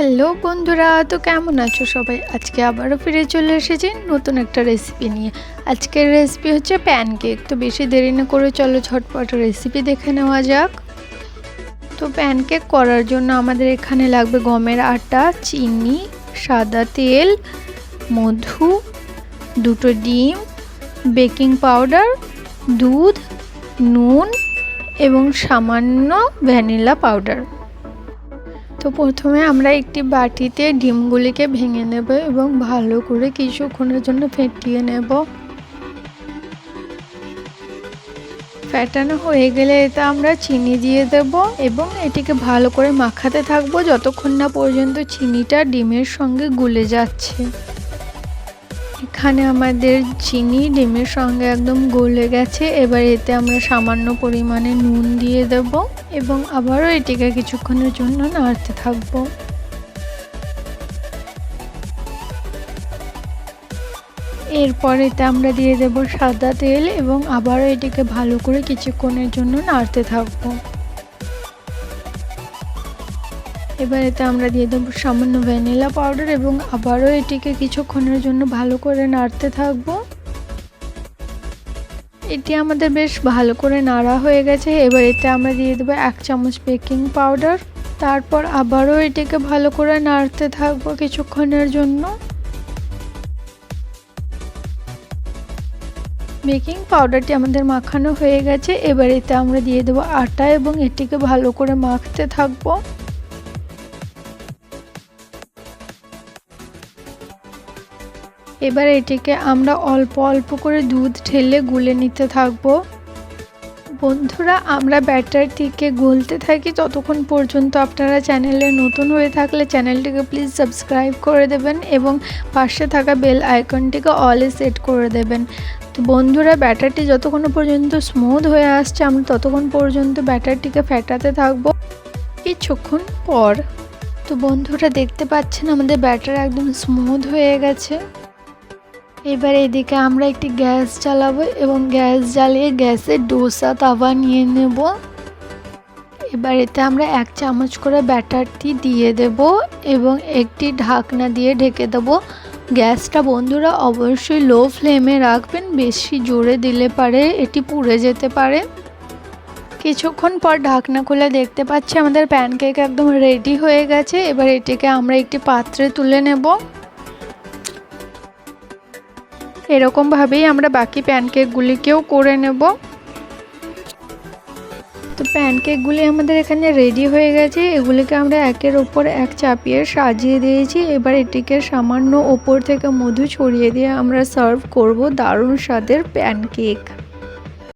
Hello বন্ধুরা, তো কেমন আছো সবাই? আজকে আবারও ফিরে চলে এসেছি নতুন একটা রেসিপি নিয়ে। আজকের রেসিপি হচ্ছে প্যানকেক তো বেশি দেরি না করে চলো ঝটপট রেসিপি দেখে নেওয়া যাক। তো প্যানকেক করার জন্য আমাদের এখানে লাগবে গমের আটা, চিনি, সাদা তেল, মধু, দুটো ডিম বেকিং পাউডার দুধ, নুন এবং সামান্য ভ্যানিলা পাউডার তো প্রথমে আমরা একটি বাটিতে ডিমগুলিকে ভেঙে নেব এবং ভালো করে কিছুক্ষণের জন্য ফেটিয়ে নেব। ফ্যাটানো হয়ে গেলে এতে আমরা চিনি দিয়ে দেব এবং এটিকে ভালো করে মাখাতে থাকব যতক্ষণ না পর্যন্ত চিনিটা ডিমের সঙ্গে গুলে যাচ্ছে। এখানে আমাদের চিনি ডিমের সঙ্গে একদম গলে গেছে। এবার এতে আমরা সামান্য পরিমাণে নুন দিয়ে দেব এবং আবারও এটিকে কিছুক্ষণের জন্য নাড়তে থাকব। এরপর এতে আমরা দিয়ে দেব সাদা তেল এবং আবারও এটিকে ভালো করে কিছুক্ষণের জন্য নাড়তে থাকব। এবার এতে আমরা দিয়ে দেবো সামান্য ভ্যানিলা পাউডার এবং আবারও এটিকে কিছুক্ষণের জন্য ভালো করে নাড়তে থাকব। এটি আমাদের বেশ ভালো করে নাড়া হয়ে গেছে। এবার এতে আমরা দিয়ে দেবো এক চামচ বেকিং পাউডার। তারপর আবারও এটিকে ভালো করে নাড়তে থাকব কিছুক্ষণের জন্য। বেকিং পাউডারটি আমাদের মাখানো হয়ে গেছে। এবার এতে আমরা দিয়ে দেবো আটা এবং এটিকে ভালো করে মাখতে থাকব। এবার এটিকে আমরা অল্প অল্প করে দুধ ঢেলে গুলে নিতে থাকব। বন্ধুরা, আমরা ব্যাটারটিকে গলতে থাকি ততক্ষণ পর্যন্ত। আপনারা চ্যানেলে নতুন হয়ে থাকলে চ্যানেলটিকে প্লিজ সাবস্ক্রাইব করে দেবেন এবং পাশে থাকা বেল আইকনটিকে অলে সেট করে দেবেন। তো বন্ধুরা, ব্যাটারটি যতক্ষণ পর্যন্ত স্মুথ হয়ে আসছে, আমরা ততক্ষণ পর্যন্ত ব্যাটারটিকে ফেটাতে থাকব। কিছুক্ষণ পর, তো বন্ধুরা, দেখতে পাচ্ছেন আমাদের ব্যাটার একদম স্মুথ হয়ে গেছে। এবার এদিকে আমরা একটি গ্যাস জ্বালাবো এবং গ্যাস জ্বালিয়ে গ্যাসের ডোসা, তাওয়া নিয়ে নেব। এবার এতে আমরা এক চামচ করে ব্যাটারটি দিয়ে দেব এবং একটি ঢাকনা দিয়ে ঢেকে দেব। গ্যাসটা বন্ধুরা অবশ্যই লো ফ্লেমে রাখবেন, বেশি জোরে দিলে পারে, এটি পুড়ে যেতে পারে। কিছুক্ষণ পর ঢাকনা খুলে দেখতে পাচ্ছি আমাদের প্যানকেক একদম রেডি হয়ে গেছে। এবার এটিকে আমরা একটি পাত্রে তুলে নেব। এরকমভাবেই আমরা বাকি প্যানকেকগুলিকেও করে নেব। তো প্যানকেকগুলি আমাদের এখানে রেডি হয়ে গেছে। এগুলিকে আমরা একের ওপর এক চাপিয়ে সাজিয়ে দিয়েছি। এবার এটিকে সামান্য ওপর থেকে মধু ছড়িয়ে দিয়ে আমরা সার্ভ করব দারুণ স্বাদের প্যানকেক।